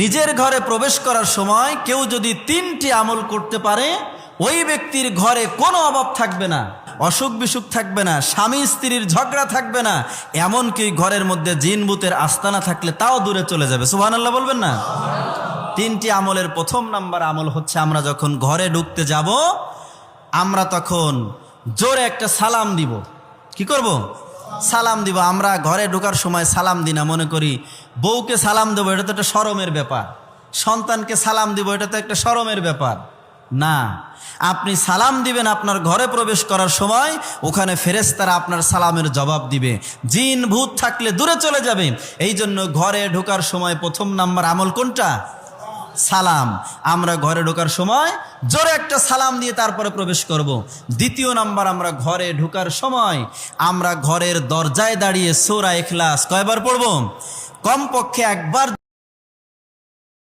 নিজের ঘরে প্রবেশ করার সময় কেউ যদি তিনটি আমল করতে পারে, ওই ব্যক্তির ঘরে কোনো অভাব থাকবে না, অসুখ বিসুখ থাকবে না, স্বামী স্ত্রীর ঝগড়া থাকবে না, এমনকি ঘরের মধ্যে জিন বুতের আস্তানা থাকলে তাও দূরে চলে যাবে। সুহান আল্লাহ বলবেন না? তিনটি আমলের প্রথম নাম্বার আমল হচ্ছে, আমরা যখন ঘরে ঢুকতে যাব, আমরা তখন জোরে একটা সালাম দিব। কি করব? সালাম দিব, আমরা ঘরে ঢোকার সময় সালাম দিই না, মনে করি বউকে সালাম দেবো, এটা তো একটা সরমের ব্যাপার। সন্তানকে সালাম দিব, এটা তো একটা সরমের ব্যাপার। না, আপনি সালাম দিবেন আপনার ঘরে প্রবেশ করার সময়, ওখানে ফেরেস্তারা আপনার সালামের জবাব দিবে। জিন, ভূত থাকলে দূরে চলে যাবে এই জন্য ঘরে ঢোকার সময় প্রথম নাম্বার আমল কোনটা? সালাম আমরা ঘরে ঢোকার সময় জোরে একটা সালাম দিয়ে তারপরে প্রবেশ করব। দ্বিতীয় নাম্বার, আমরা ঘরে ঢোকার সময় আমরা ঘরের দরজায় দাঁড়িয়ে সোরা এখলাস কয়বার পড়ব কমপক্ষে একবার